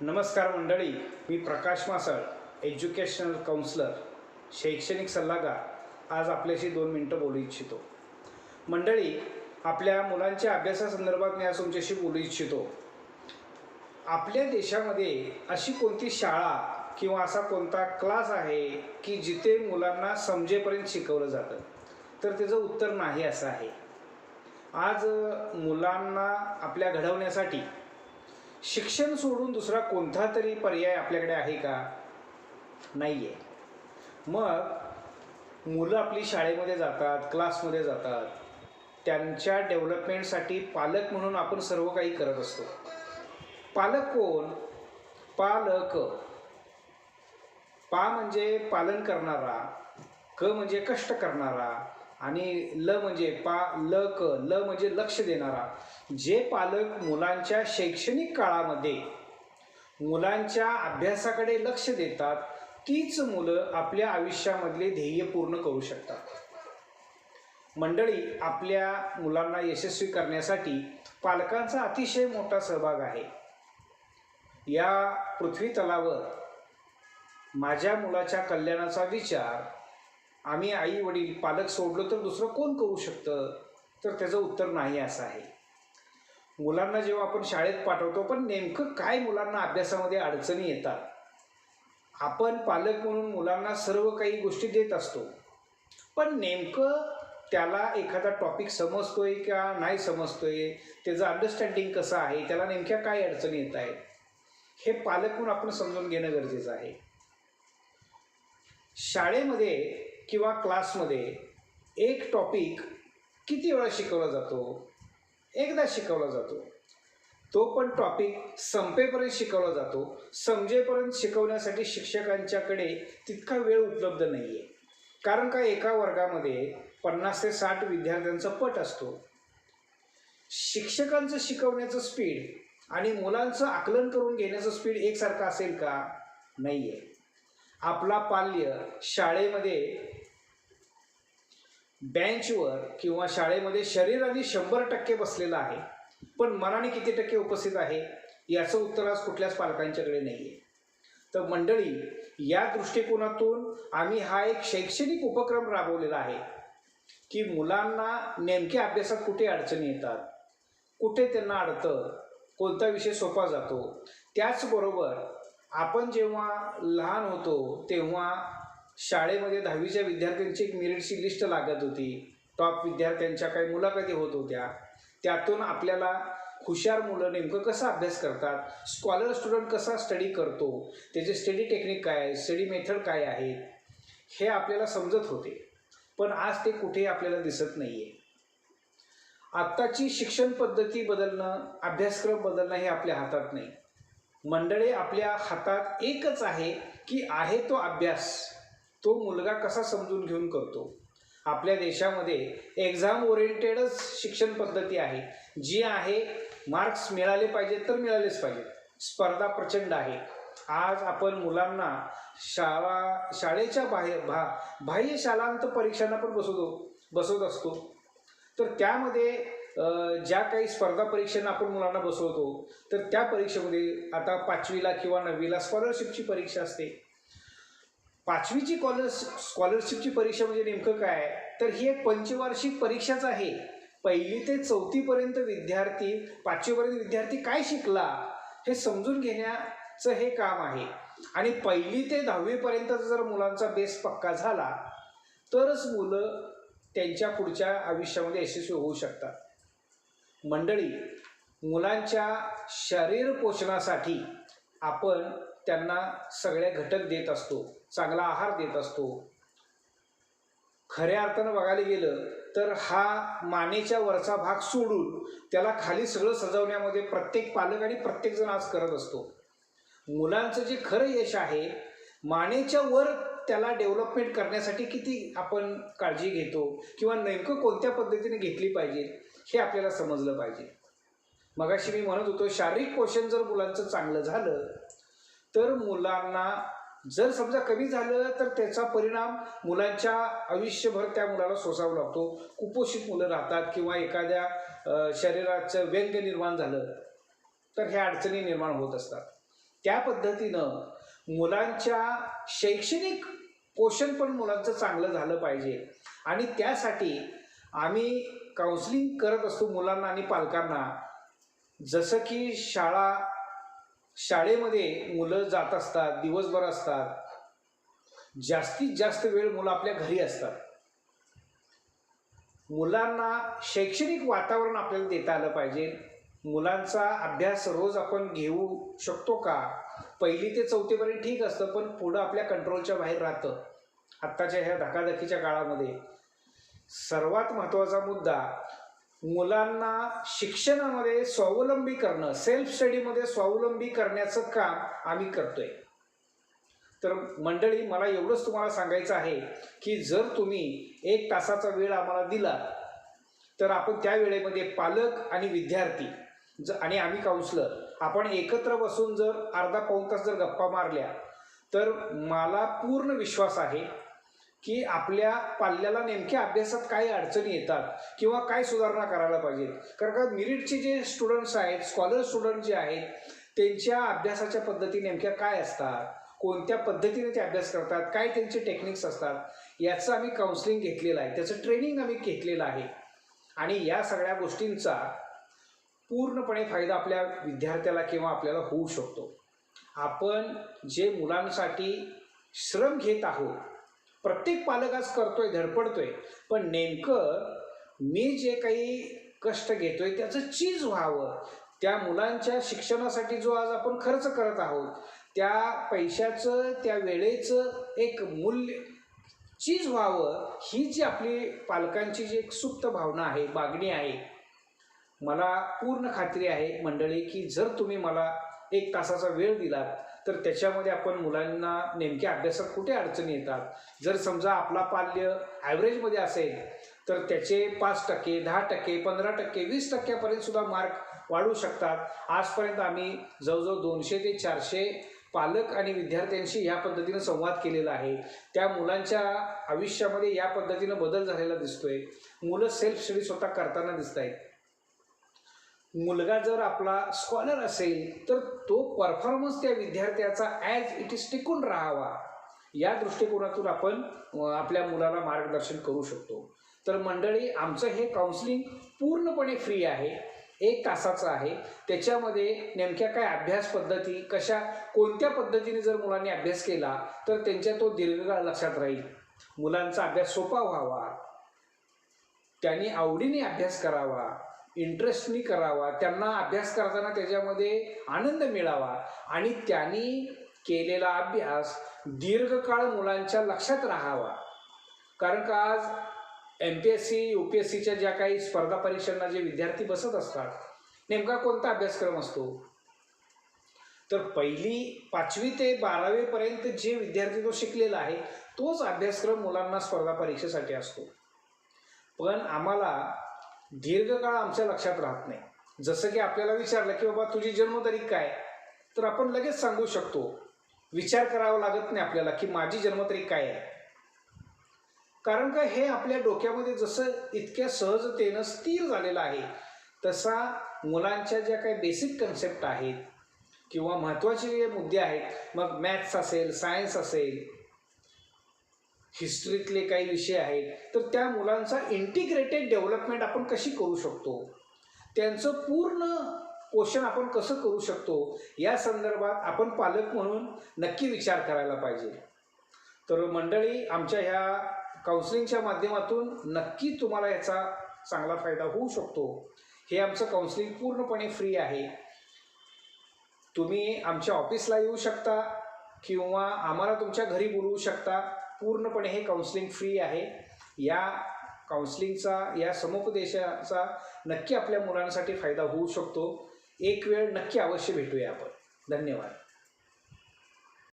नमस्कार मंडळी मी प्रकाश मासळ educational counsellor शैक्षणिक सल्लागार. आज आपल्याशी दोन मिनटं बोलू इच्छितो. मंडळी आपल्या मुलांच्या अभ्यासासंदर्भात मी आज तुमच्याशी बोलू इच्छितो. आपल्या देशामध्ये अशी कोणती शाळा किंवा असा कोणता क्लास आहे की जिथे मुलांना समजेपर्यंत शिकवलं जातं? तर त्याचं उत्तर नाही असं आहे. आज मुलांना आपल्या घडवण्यासाठी शिक्षण सोडून दुसरा कोणता तरी पर्याय आपल्याकडे आहे का? नाही आहे मग मुलं आपली शाळेमध्ये जातात क्लासमध्ये जातात. त्यांच्या डेव्हलपमेंटसाठी पालक म्हणून आपण सर्व काही करत असतो. पालक कोण? पालक. पा म्हणजे पालन करणारा क म्हणजे कष्ट करणारा आणि ल म्हणजे पा ल क ल म्हणजे लक्ष देणारा. जे पालक मुलांच्या शैक्षणिक काळामध्ये मुलांच्या अभ्यासाकडे लक्ष देतात तीच मुलं आपल्या आयुष्यामधले ध्येय पूर्ण करू शकतात. मंडळी आपल्या मुलांना यशस्वी करण्यासाठी पालकांचा अतिशय मोठा सहभाग आहे. या पृथ्वी तलावर माझ्या मुलाच्या कल्याणाचा विचार आम्ही आई वडील पालक सोडलो तर दुसरं कोण करू शकतं? तर त्याचं उत्तर नाही असं आहे. मुलांना जेव्हा आपण शाळेत पाठवतो पण नेमकं काय मुलांना अभ्यासामध्ये अडचणी येतात? आपण पालक म्हणून मुलांना सर्व काही गोष्टी देत असतो. पण नेमकं त्याला एखादा टॉपिक समजतोय का नाही समजतोय? त्याचं अंडरस्टँडिंग कसं आहे? त्याला नेमक्या काय अडचणी येत आहेत? हे पालक म्हणून आपण समजून घेणं गरजेचं आहे. शाळेमध्ये किंवा क्लासमध्ये एक टॉपिक किती वेळा शिकवला जातो? एकदा शिकवला जातो. तो पण टॉपिक संपेपर्यंत शिकवला जातो. समजेपर्यंत शिकवण्यासाठी शिक्षकांच्याकडे तितका वेळ उपलब्ध नाही आहे कारण का एका वर्गामध्ये पन्नास ते साठ विद्यार्थ्यांचा पट असतो. शिक्षकांचं शिकवण्याचं स्पीड आणि मुलांचं आकलन करून घेण्याचं स्पीड एकसारखं असेल का? नाही आहे आपला पाल्य शाळेमध्ये बेंचवर किंवा शाळेमध्ये शरीराने शंभर टक्के बसलेलं आहे पण मनाने किती टक्के उपस्थित आहे याचं उत्तर आज कुठल्याच पालकांच्याकडे नाही आहे तर मंडळी या दृष्टिकोनातून आम्ही हा एक शैक्षणिक उपक्रम राबवलेला आहे की मुलांना नेमक्या अभ्यासात कुठे अडचणी येतात कुठे त्यांना अडतं कोणता विषय सोपा जातो त्याचबरोबर आपण जेव्हा लहान होतो तेव्हा शाळेमध्ये दहावीच्या विद्यार्थ्यांची एक मेरिटची लिस्ट लागत होती. टॉप विद्यार्थ्यांच्या काही मुलाखती होत होत्या. त्यातून आपल्याला हुशार मुलं नेमकं कसा अभ्यास करतात? स्कॉलर स्टुडंट कसा स्टडी करतो? त्याचे स्टडी टेक्निक काय आहे? स्टडी मेथड काय आहे? हे आपल्याला समजत होते. पण आज ते कुठेही आपल्याला दिसत नाही आहे आत्ताची शिक्षण पद्धती बदलणं अभ्यासक्रम बदलणं हे आपल्या हातात नाही. मंडळे आपल्या हातात एकच आहे की आहे तो अभ्यास. तो मुलगा कसा समजून घेऊन करतो? आपल्या देशामध्ये एक्झाम ओरिएंटेडच शिक्षण पद्धती आहे. जी आहे मार्क्स मिळाले पाहिजेत तर मिळालेच पाहिजेत. स्पर्धा प्रचंड आहे. आज आपण मुलांना शाळा शाळेच्या बाहेर भा बाह्य शालांत परीक्षांना पण बसवतो बसवत असतो. तर त्यामध्ये ज्या काही स्पर्धा परीक्षांना आपण मुलांना बसवतो तर त्या परीक्षेमध्ये आता पाचवीला किंवा नववीला स्कॉलरशिपची परीक्षा असते. पाचवीची कॉलर स्कॉलरशिपची परीक्षा म्हणजे नेमकं काय? तर ही एक पंचवार्षिक परीक्षाच आहे. पहिली ते चौथीपर्यंत विद्यार्थी पाचवीपर्यंत विद्यार्थी काय शिकला हे समजून घेण्याचं हे काम आहे. आणि पहिली ते दहावीपर्यंत जर मुलांचा बेस पक्का झाला तरच मुलं त्यांच्या पुढच्या आयुष्यामध्ये यशस्वी होऊ शकतात. मंडळी मुलांच्या शरीर पोषणासाठी आपण त्यांना सगळे घटक देत असतो. चांगला आहार देत असतो. खऱ्या अर्थानं बघायला गेलं तर हा मानेच्या वरचा भाग सोडून त्याला खाली सगळं सजवण्यामध्ये प्रत्येक पालक आणि प्रत्येकजण आज करत असतो. मुलांचं जे खरं यश आहे मानेच्या वर त्याला डेव्हलपमेंट करण्यासाठी किती आपण काळजी घेतो किंवा नेमकं कोणत्या पद्धतीने घेतली पाहिजे हे आपल्याला समजलं पाहिजे. मगाशी मी म्हणत होतो शारीरिक पोषण जर मुलांचं चांगलं झालं तर मुलांना जर समजा कमी झालं तर त्याचा परिणाम मुलांच्या आयुष्यभर त्या मुलाला सोसावा लागतो. कुपोषित मुलं राहतात किंवा एखाद्या शरीराचं व्यंग निर्माण झालं तर ह्या अडचणी निर्माण होत असतात. त्या पद्धतीनं मुलांच्या शैक्षणिक पोषण पण मुलांचं चांगलं झालं पाहिजे. आणि त्यासाठी आम्ही काउन्सिलिंग करत असतो मुलांना आणि पालकांना. जसं की शाळा शाळेमध्ये मुलं जात असतात दिवसभर असतात. जास्तीत जास्त वेळ मुलं आपल्या घरी असतात. मुलांना शैक्षणिक वातावरण आपल्याला देता आलं पाहिजे. मुलांचा अभ्यास रोज आपण घेऊ शकतो का? पहिली ते चौथीपर्यंत ठीक असतं पण पुढं आपल्या कंट्रोलच्या बाहेर राहतं. आत्ताच्या ह्या धकाधकीच्या काळामध्ये सर्वात महत्त्वाचा मुद्दा मुलांना शिक्षणामध्ये स्वावलंबी करणं सेल्फ स्टडीमध्ये स्वावलंबी करण्याचं काम आम्ही करतोय. तर मंडळी मला एवढंच तुम्हाला सांगायचं आहे की जर तुम्ही एक तासाचा वेळ आम्हाला दिला तर आपण त्या वेळेमध्ये पालक आणि विद्यार्थी ज आणि आम्ही काउन्सलर आपण एकत्र बसून जर अर्धा पाऊण तास जर गप्पा मारल्या तर मला पूर्ण विश्वास आहे की आपल्या पाल्याला नेमक्या अभ्यासात काय अडचणी येतात किंवा काय सुधारणा करायला पाहिजेत. कारण का मिरिटचे जे स्टुडंट्स आहेत स्कॉलर स्टुडंट जे आहेत त्यांच्या अभ्यासाच्या पद्धती नेमक्या काय असतात? कोणत्या पद्धतीने ते अभ्यास करतात? काय त्यांचे टेक्निक्स असतात? याचं आम्ही काउन्सिलिंग घेतलेलं आहे. त्याचं ट्रेनिंग आम्ही घेतलेलं आहे. आणि या सगळ्या गोष्टींचा पूर्णपणे फायदा आपल्या विद्यार्थ्याला किंवा आपल्याला होऊ शकतो. आपण जे मुलांसाठी श्रम घेत आहोत प्रत्येक पालक आज करतोय धडपडतोय. पण नेमकं मी जे काही कष्ट घेतोय त्याचं चीज व्हावं. त्या मुलांच्या शिक्षणासाठी जो आज आपण खर्च करत आहोत त्या पैशाचं त्या वेळेचं एक मूल्य चीज व्हावं ही जी आपली पालकांची जी एक सुप्त भावना आहे मागणी आहे मला पूर्ण खात्री आहे मंडळी की जर तुम्ही मला एक तासाचा वेळ दिलात तर त्याच्यामध्ये आपण मुलांना नेमक्या अभ्यासात कुठे अडचणी येतात? जर समजा आपला पाल्य ॲव्हरेजमध्ये असेल तर त्याचे पाच टक्के दहा टक्के पंधरा टक्के वीस टक्क्यापर्यंत सुद्धा मार्क वाढू शकतात. आजपर्यंत आम्ही जवळजवळ दोनशे ते चारशे पालक आणि विद्यार्थ्यांशी या पद्धतीनं संवाद केलेला आहे. त्या मुलांच्या आयुष्यामध्ये या पद्धतीनं बदल झालेला दिसतोय. मुलं सेल्फ स्टडी स्वतः करताना दिसत आहेत मुलगा जर आपला स्कॉलर असेल तर तो परफॉर्मन्स त्या विद्यार्थ्याचा ॲज इट इज टिकून राहावा. या दृष्टिकोनातून आपण आपल्या मुलाला मार्गदर्शन करू शकतो. तर मंडळी आमचं हे काउन्सिलिंग पूर्णपणे फ्री आहे. एक तासाचं आहे. त्याच्यामध्ये नेमक्या काय अभ्यास पद्धती कशा कोणत्या पद्धतीने जर मुलांनी अभ्यास केला तर त्यांच्या तो दीर्घकाळ लक्षात राहील. मुलांचा अभ्यास सोपा व्हावा. त्यांनी आवडीने अभ्यास करावा. इंटरेस्टनी करावा त्यांना अभ्यास करताना त्याच्यामध्ये आनंद मिळावा. आणि त्यांनी केलेला अभ्यास दीर्घकाळ मुलांच्या लक्षात राहावा. कारण का आज M P S C U P S सीच्या ज्या काही स्पर्धा परीक्षांना जे विद्यार्थी बसत असतात नेमका कोणता अभ्यासक्रम असतो? तर पहिली पाचवी ते बारावीपर्यंत जे विद्यार्थी तो शिकलेला आहे तोच अभ्यासक्रम मुलांना स्पर्धा परीक्षेसाठी असतो. पण आम्हाला दीर्घकाळ आमच्या लक्षात राहत नाही. जसं की आपल्याला विचारलं की बाबा तुझी जन्मतारीख काय? तर आपण लगेच सांगू शकतो. विचार करावा लागत नाही आपल्याला की माझी जन्मतारीख काय आहे? कारण का हे आपल्या डोक्यामध्ये जसं इतक्या सहजतेनं स्थिर झालेलं आहे तसा मुलांच्या ज्या काही बेसिक कन्सेप्ट आहेत किंवा महत्त्वाचे जे मुद्दे आहेत मग मॅथ्स असेल सायन्स असेल हिस्ट्रीतले काही विषय आहेत तर त्या मुलांचा इंटिग्रेटेड डेव्हलपमेंट आपण कशी करू शकतो? त्यांचं पूर्ण पोषण आपण कसं करू शकतो? या संदर्भात आपण पालक म्हणून नक्की विचार करायला पाहिजे. तर मंडळी आमच्या ह्या काउन्सिलिंगच्या माध्यमातून नक्की तुम्हाला याचा चांगला फायदा होऊ शकतो. हे आमचं काउन्सिलिंग पूर्णपणे फ्री आहे. तुम्ही आमच्या ऑफिसला येऊ शकता किंवा आम्हाला तुमच्या घरी बोलवू शकता. पूर्णपणे हे काउन्सिलिंग फ्री आहे. या काउन्सिलिंगचा या समुपदेशाचा नक्की आपल्या मुलांसाठी फायदा होऊ शकतो. एक वेळ नक्की अवश्य भेटूया आपण. धन्यवाद.